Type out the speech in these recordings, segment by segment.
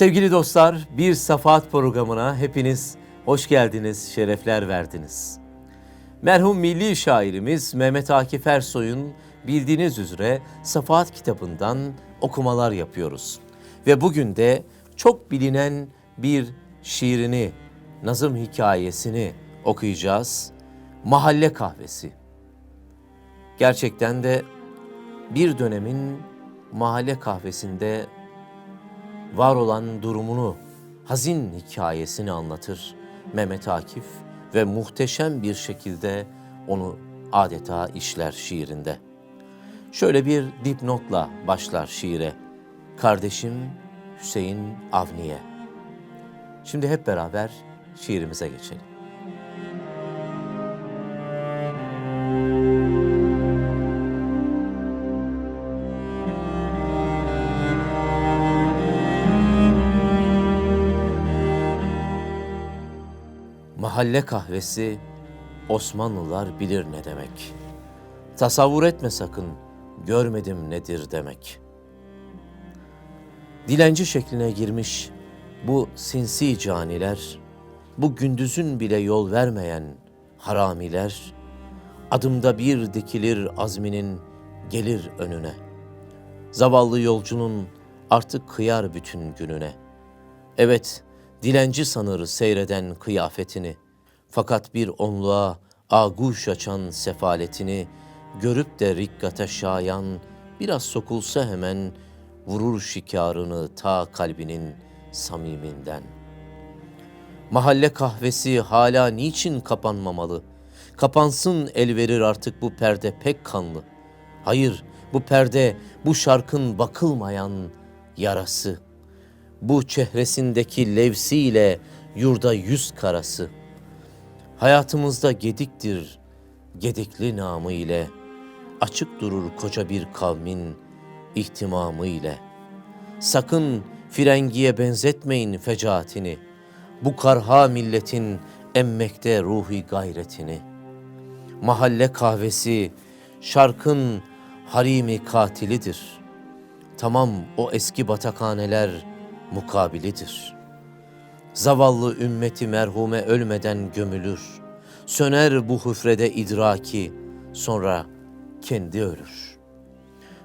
Sevgili dostlar, bir Safahat programına hepiniz hoş geldiniz, şerefler verdiniz. Merhum milli şairimiz Mehmet Akif Ersoy'un bildiğiniz üzere Safahat kitabından okumalar yapıyoruz. Ve bugün de çok bilinen bir şiirini, nazım hikayesini okuyacağız. Mahalle Kahvesi. Gerçekten de bir dönemin mahalle kahvesinde var olan durumunu, hazin hikayesini anlatır Mehmet Akif ve muhteşem bir şekilde onu adeta işler şiirinde. Şöyle bir dipnotla başlar şiire. Kardeşim Hüseyin Avniye. Şimdi hep beraber şiirimize geçelim. Mahalle kahvesi Osmanlılar bilir ne demek. Tasavvur etme sakın, görmedim nedir demek. Dilenci şekline girmiş bu sinsi caniler, bu gündüzün bile yol vermeyen haramiler, adımda bir dikilir azminin gelir önüne. Zavallı yolcunun artık kıyar bütün gününe. Evet, dilenci sanır seyreden kıyafetini. Fakat bir onluğa aguş açan sefaletini, görüp de rikkata şayan, biraz sokulsa hemen vurur şikarını ta kalbinin samiminden. Mahalle kahvesi hala niçin kapanmamalı? Kapansın el verir artık bu perde pek kanlı. Hayır, bu perde bu şarkın bakılmayan yarası.'' bu çehresindeki levsiyle yurda yüz karası. Hayatımızda gediktir, gedikli namı ile, açık durur koca bir kavmin ihtimamı ile. Sakın frengiye benzetmeyin fecaatini, bu karha milletin emmekte ruhi gayretini. Mahalle kahvesi, şarkın harimi katilidir. Tamam o eski batakhaneler, mukabilidir. Zavallı ümmeti merhume ölmeden gömülür. Söner bu hüfrede idraki, sonra kendi ölür.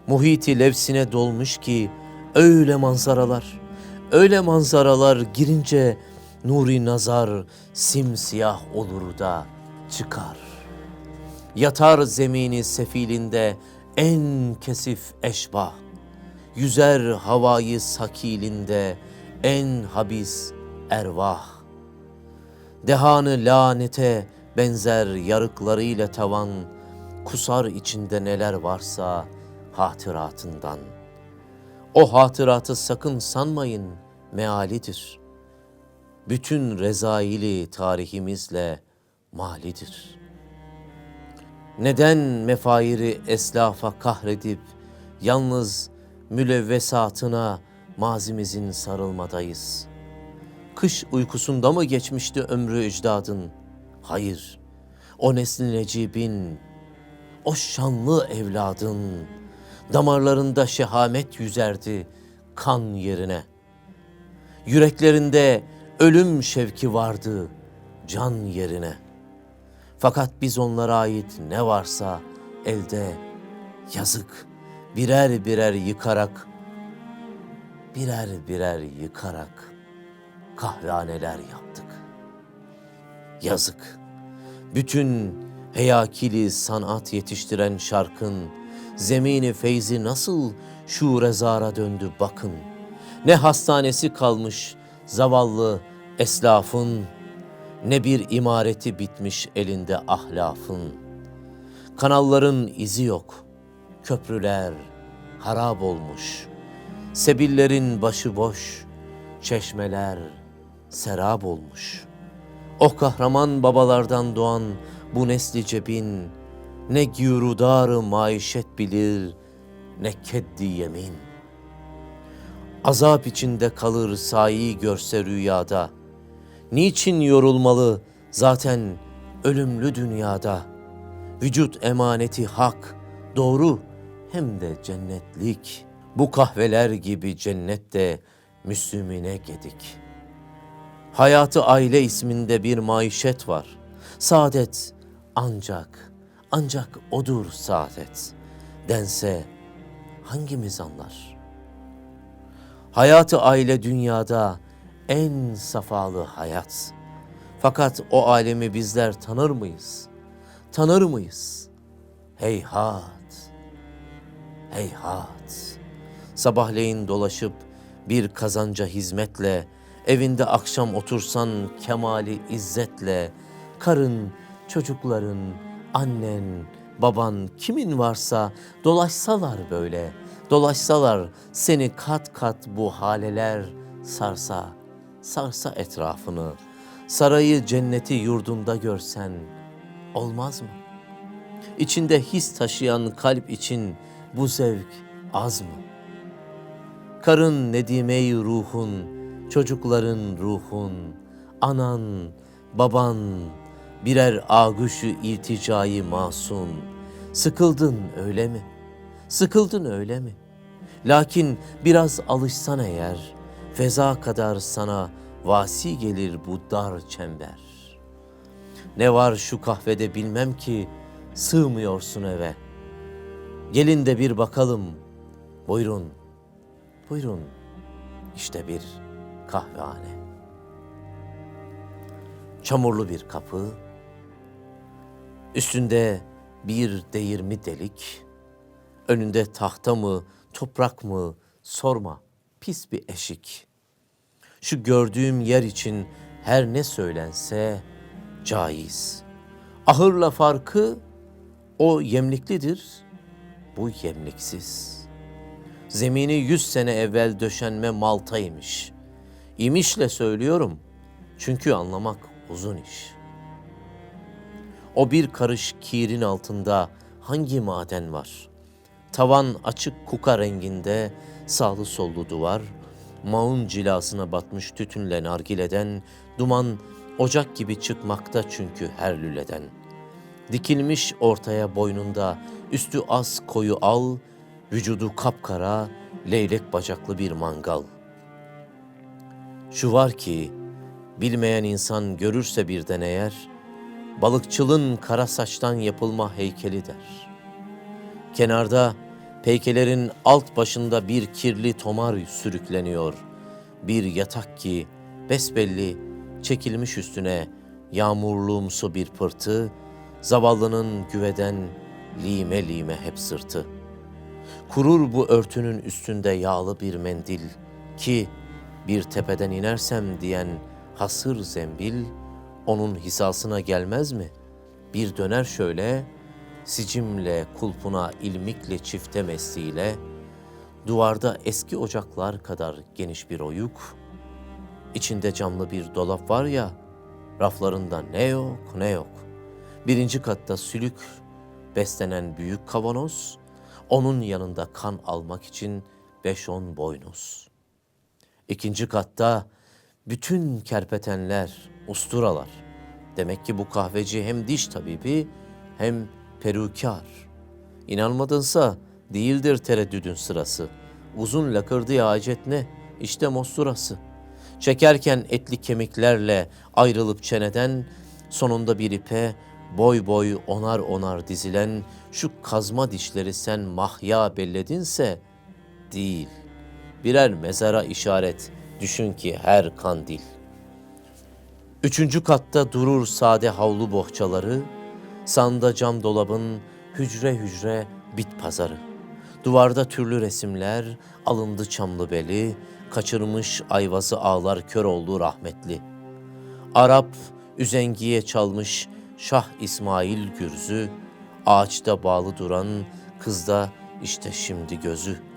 Muhiti levsine dolmuş ki öyle manzaralar, öyle manzaralar girince nuri nazar simsiyah olur da çıkar. Yatar zemini sefilinde en kesif eşbah Yüzer havayı sakilinde en habis ervah. Dehanı lanete benzer yarıklarıyla tavan, kusar içinde neler varsa hatıratından. O hatıratı sakın sanmayın mealidir. Bütün rezaili tarihimizle malidir. Neden mefairi eslafa kahredip yalnız mülevvesatına mazimizin sarılmadayız. Kış uykusunda mı geçmişti ömrü ecdadın? Hayır, o nesli necibin, o şanlı evladın, damarlarında şehamet yüzerdi kan yerine. Yüreklerinde ölüm şevki vardı can yerine. Fakat biz onlara ait ne varsa elde yazık.'' birer birer yıkarak, birer birer yıkarak kahvehaneler yaptık. Yazık. Bütün heyakili sanat yetiştiren şarkın zemini feyzi nasıl şuure zara döndü bakın. Ne hastanesi kalmış zavallı eslafın, ne bir imareti bitmiş elinde ahlafın. Kanalların izi yok.'' Köprüler harap olmuş, sebillerin başı boş, çeşmeler serap olmuş. O kahraman babalardan doğan bu nesli cebin, ne gyurudarı maişet bilir, ne keddi yemin. Azap içinde kalır sayi görse rüyada. Niçin yorulmalı zaten ölümlü dünyada? Vücut emaneti hak, doğru hem de cennetlik. Bu kahveler gibi cennette Müslümine gedik. Hayatı aile isminde bir maişet var. Saadet ancak, ancak odur saadet. Dense hangimiz anlar? Hayatı aile dünyada en safalı hayat. Fakat o alemi bizler tanır mıyız? Tanır mıyız? Heyhat, heyhat. Sabahleyin dolaşıp bir kazanca hizmetle, evinde akşam otursan kemali izzetle, karın, çocukların, annen, baban kimin varsa dolaşsalar böyle, dolaşsalar seni kat kat bu haleler sarsa, sarsa etrafını, sarayı cenneti yurdunda görsen olmaz mı? İçinde his taşıyan kalp için bu zevk az mı? Karın nedime ruhun, çocukların ruhun, anan, baban, birer ağuşu ilticayı masum. Sıkıldın öyle mi? Sıkıldın öyle mi? Lakin biraz alışsan eğer, feza kadar sana vasi gelir bu dar çember. Ne var şu kahvede bilmem ki, sığmıyorsun eve. Gelin de bir bakalım, buyurun, buyurun, işte bir kahvehane. Çamurlu bir kapı, üstünde bir değirmi delik, önünde tahta mı, toprak mı sorma, pis bir eşik. Şu gördüğüm yer için her ne söylense caiz. Ahırla farkı o yemliklidir, bu yemliksiz. Zemini yüz sene evvel döşenme maltaymış. İmişle söylüyorum çünkü anlamak uzun iş. O bir karış kirin altında hangi maden var? Tavan açık kuka renginde sağlı sollu duvar, maun cilasına batmış tütünle nargileden, duman ocak gibi çıkmakta çünkü her lüleden. Dikilmiş ortaya boynunda, üstü az koyu al, vücudu kapkara, leylek bacaklı bir mangal. Şu var ki, bilmeyen insan görürse birden eğer, balıkçılın kara saçtan yapılma heykeli der. Kenarda peykelerin alt başında bir kirli tomar sürükleniyor. Bir yatak ki besbelli çekilmiş üstüne yağmurluğumsu bir pırtı, zavallının güveden lime lime hep sırtı. Kurur bu örtünün üstünde yağlı bir mendil ki bir tepeden inersem diyen hasır zembil onun hisasına gelmez mi? Bir döner şöyle, sicimle, kulpuna, ilmikle, çifte mesliyle, duvarda eski ocaklar kadar geniş bir oyuk, içinde camlı bir dolap var ya, raflarında ne yok ne yok. Birinci katta sülük beslenen büyük kavanoz, onun yanında kan almak için beş on boynuz. İkinci katta bütün kerpetenler, usturalar. Demek ki bu kahveci hem diş tabibi hem perukar. İnanmadınsa değildir tereddüdün sırası. Uzun lakırdı acet ne? İşte mosturası. Çekerken etli kemiklerle ayrılıp çeneden sonunda bir ipe boy boy onar onar dizilen şu kazma dişleri sen mahya belledinse değil. Birer mezara işaret düşün ki her kandil. Üçüncü katta durur sade havlu bohçaları, sanda cam dolabın hücre hücre bit pazarı. Duvarda türlü resimler, alındı çamlı beli, kaçırmış ayvası ağlar kör oldu rahmetli. Arap üzengiye çalmış Şah İsmail gürzü, ağaçta bağlı duran kızda işte şimdi gözü.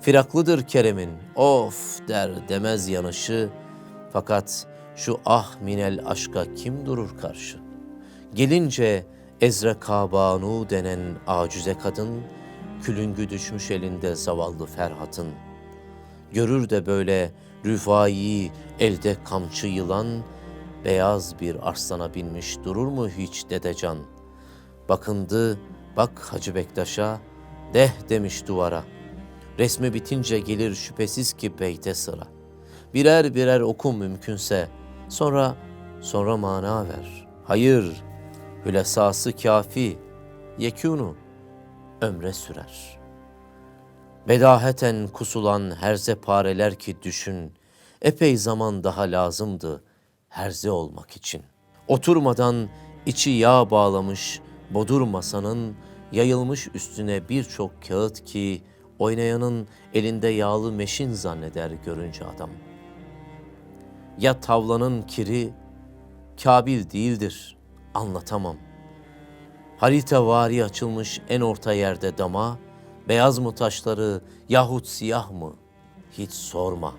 Firaklıdır Kerem'in, of der demez yanışı, fakat şu ah minel aşka kim durur karşı? Gelince Ezra Kabanu denen acize kadın, külüngü düşmüş elinde zavallı Ferhat'ın. Görür de böyle rüfai elde kamçı yılan, beyaz bir arslana binmiş durur mu hiç dedecan? Bakındı, bak Hacı Bektaş'a, deh demiş duvara. Resmi bitince gelir şüphesiz ki beyte sıra. Birer birer oku mümkünse. Sonra, sonra mana ver. Hayır, hülesası kafi, yekûnu ömre sürer. Bedaheten kusulan herze pareler ki düşün, epey zaman daha lazımdı herze olmak için. Oturmadan içi yağ bağlamış bodur masanın yayılmış üstüne birçok kağıt ki oynayanın elinde yağlı meşin zanneder görünce adam. Ya tavlanın kiri kabil değildir, anlatamam. Harita vari açılmış en orta yerde dama, beyaz mı taşları yahut siyah mı hiç sorma.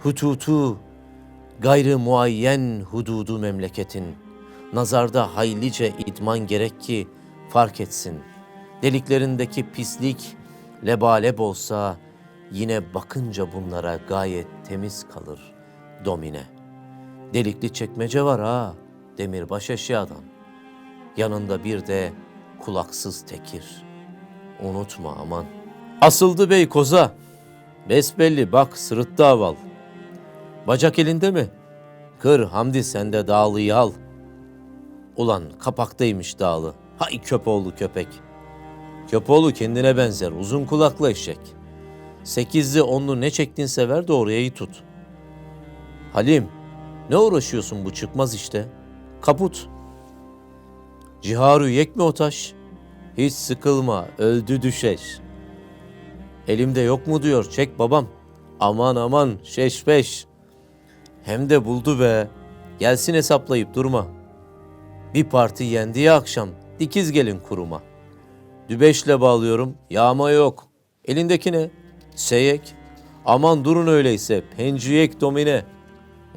Hututu gayrı muayyen hududu memleketin nazarda haylice idman gerek ki fark etsin. Deliklerindeki pislik lebalep olsa yine bakınca bunlara gayet temiz kalır domine. Delikli çekmece var ha demirbaş eşyadan. Yanında bir de kulaksız tekir. Unutma aman. Asıldı bey koza. Besbelli bak sırıttı aval. Bacak elinde mi? Kır Hamdi sen de dağlıyı al. Ulan kapaktaymış dağlı. Hay köpoğlu köpek. Köpoğlu kendine benzer uzun kulaklı eşek. Sekizli onlu ne çektin sever de orayı tut. Halim ne uğraşıyorsun bu çıkmaz işte. Kaput. Ciharu yek mi o taş? Hiç sıkılma öldü düşeş. Elimde yok mu diyor çek babam. Aman aman şeş beş. Hem de buldu be. Gelsin hesaplayıp durma. Bir parti yendi ya akşam. Dikiz gelin kuruma. Dübeşle bağlıyorum. Yağma yok. Elindeki ne? Seyek. Aman durun öyleyse. Penciyek domine.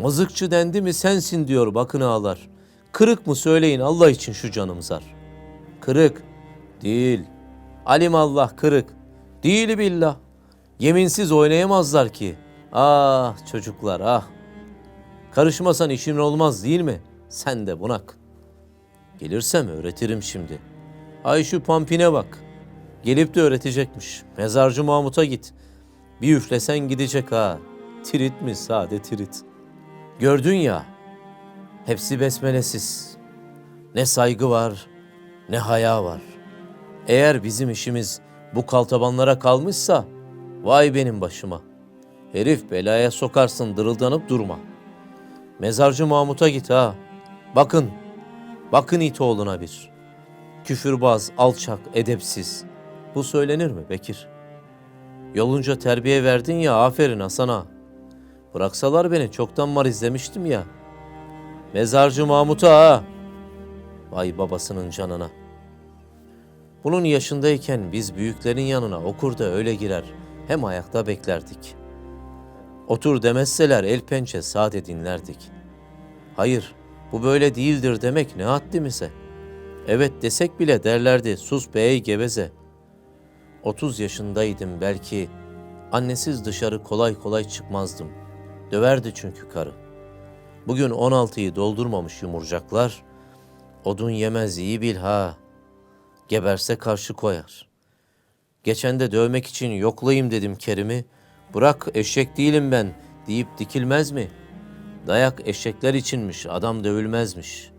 Mızıkçı dendi mi sensin diyor bakın ağlar. Kırık mı söyleyin Allah için şu canım zar. Kırık. Değil. Alim Allah kırık. Değil billah. Yeminsiz oynayamazlar ki. Ah çocuklar ah. Karışmasan işin olmaz değil mi? Sen de bunak. Gelirsem öğretirim şimdi. Ay şu pampine bak. Gelip de öğretecekmiş. Mezarcı Mahmut'a git. Bir üflesen gidecek ha. Tirit mi sade tirit. Gördün ya. Hepsi besmelesiz. Ne saygı var, ne haya var. Eğer bizim işimiz bu kaltabanlara kalmışsa, vay benim başıma. Herif belaya sokarsın dırıldanıp durma. Mezarcı Mahmut'a git ha. Bakın, bakın it oğluna bir. Küfürbaz, alçak, edepsiz. Bu söylenir mi Bekir? Yolunca terbiye verdin ya aferin Hasan'a. Bıraksalar beni çoktan mar izlemiştim ya. Mezarcı Mahmut'a ha. Vay babasının canına. Bunun yaşındayken biz büyüklerin yanına okur da öyle girer. Hem ayakta beklerdik. Otur demezseler el pençe sade dinlerdik. Hayır, bu böyle değildir demek ne haddimize. Evet desek bile derlerdi sus bey geveze. 30 yaşındaydım belki. Annesiz dışarı kolay kolay çıkmazdım. Döverdi çünkü karı. Bugün 16'yı doldurmamış yumurcaklar. Odun yemez iyi bil ha. Geberse karşı koyar. Geçen de dövmek için yoklayayım dedim Kerim'i. Bırak eşek değilim ben deyip dikilmez mi? Dayak eşekler içinmiş, adam dövülmezmiş.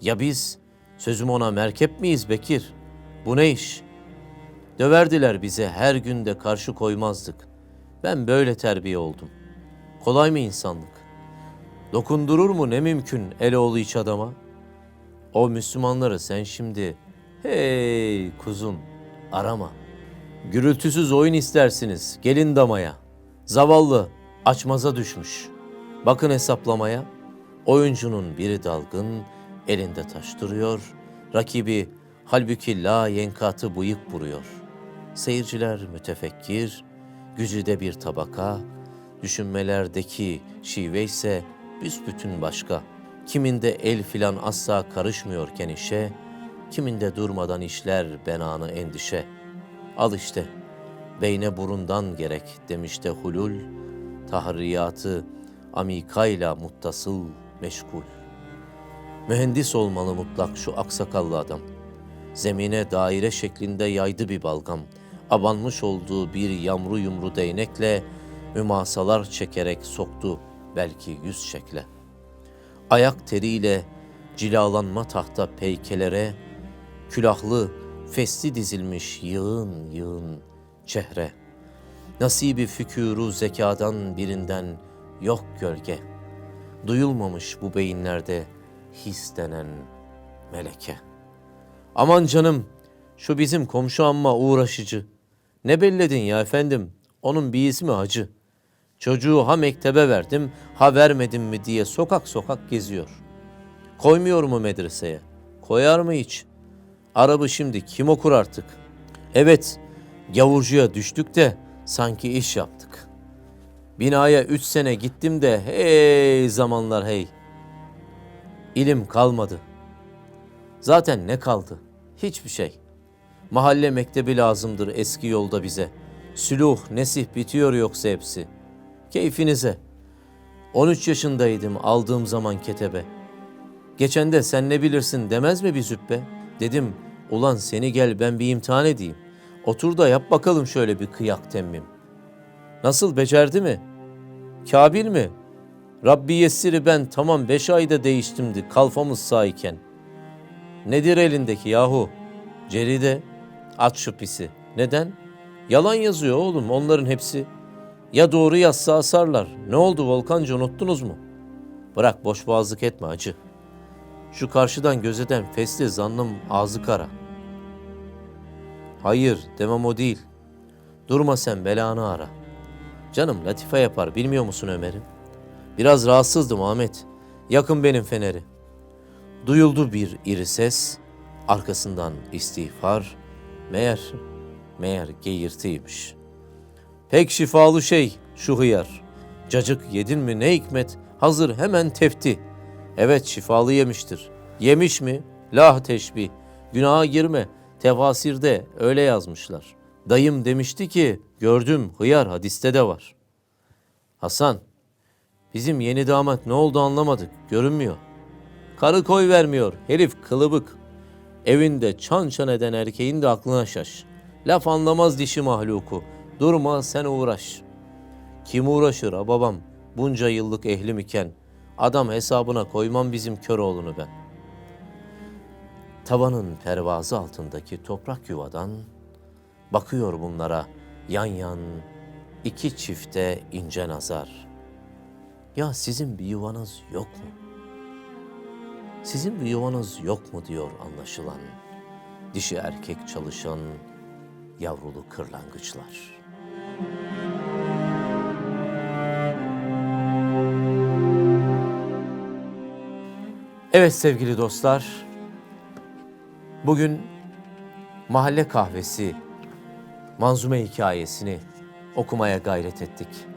Ya biz, sözüm ona merkep miyiz Bekir? Bu ne iş? Döverdiler bize, her günde karşı koymazdık. Ben böyle terbiye oldum. Kolay mı insanlık? Dokundurur mu ne mümkün el oğlu iç adama? O Müslümanları sen şimdi, hey kuzum, arama. Gürültüsüz oyun istersiniz, gelin damaya. Zavallı, açmaza düşmüş. Bakın hesaplamaya. Oyuncunun biri dalgın, elinde taş duruyor. Rakibi halbuki la yenkatı bıyık vuruyor. Seyirciler mütefekkir, güzide bir tabaka, düşünmelerdeki şive ise büsbütün başka. Kiminde el filan asla karışmıyorken işe, kiminde durmadan işler benanı endişe. Al işte, beyne burundan gerek demişte hulul, tahriyatı amikayla muttasıl meşgul. Mühendis olmalı mutlak şu aksakallı adam. Zemine daire şeklinde yaydı bir balgam. Abanmış olduğu bir yamru yumru değnekle mümasalar çekerek soktu belki yüz şekle. Ayak teriyle cilalanma tahta peykelere, külahlı festi dizilmiş yığın yığın çehre. Nasibi fükürü zekadan birinden yok gölge. Duyulmamış bu beyinlerde his denen meleke. Aman canım, şu bizim komşu amma uğraşıcı. Ne belledin ya efendim, onun bir ismi hacı. Çocuğu ha mektebe verdim, ha vermedim mi diye sokak sokak geziyor. Koymuyor mu medreseye? Koyar mı hiç? Arabı şimdi kim okur artık? Evet, gavurcuya düştük de sanki iş yaptık. Binaya üç sene gittim de hey zamanlar hey. İlim kalmadı. Zaten ne kaldı? Hiçbir şey. Mahalle mektebi lazımdır eski yolda bize. Süluh, nesih bitiyor yoksa hepsi. Keyfinize. 13 yaşındaydım aldığım zaman ketebe. Geçen de sen ne bilirsin demez mi bir züppe? Dedim ulan seni gel ben bir imtihan edeyim. Otur da yap bakalım şöyle bir kıyak temmim. Nasıl becerdi mi? Kabil mi? Rabbi yessiri ben tamam beş ayda değiştimdi kalfamız sağ iken. Nedir elindeki yahu? Ceride. At şu pisi. Neden? Yalan yazıyor oğlum onların hepsi. Ya doğru yazsa asarlar. Ne oldu Volkancı unuttunuz mu? Bırak boş boğazlık etme acı. Şu karşıdan gözeden fesli zannım ağzı kara. Hayır demem o değil. Durma sen belanı ara. Canım latife yapar bilmiyor musun Ömer'im? Biraz rahatsızdım Ahmet. Yakın benim feneri. Duyuldu bir iri ses. Arkasından istiğfar. Meğer, meğer geğirtiymiş. Pek şifalı şey şu hıyar. Cacık yedin mi ne hikmet hazır hemen tefti. Evet şifalı yemiştir. Yemiş mi? Lah teşbih. Günaha girme. Tefasirde öyle yazmışlar. Dayım demişti ki gördüm hıyar hadiste de var. Hasan bizim yeni damat ne oldu anlamadık görünmüyor. Karı koy vermiyor herif kılıbık. Evinde çan çan eden erkeğin de aklına şaş. Laf anlamaz dişi mahluku. Durma sen uğraş. Kim uğraşır ha babam bunca yıllık ehlim iken. Adam hesabına koymam bizim kör oğlunu ben. Tavanın pervazı altındaki toprak yuvadan bakıyor bunlara yan yan iki çifte ince nazar. Ya sizin bir yuvanız yok mu? Sizin bir yuvanız yok mu diyor anlaşılan. Dişi erkek çalışan yavrulu kırlangıçlar. Evet sevgili dostlar, bugün mahalle kahvesi manzume hikayesini okumaya gayret ettik.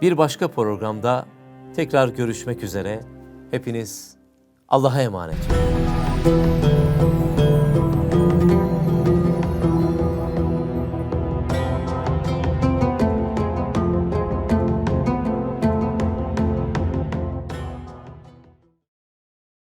Bir başka programda tekrar görüşmek üzere. Hepiniz Allah'a emanet olun.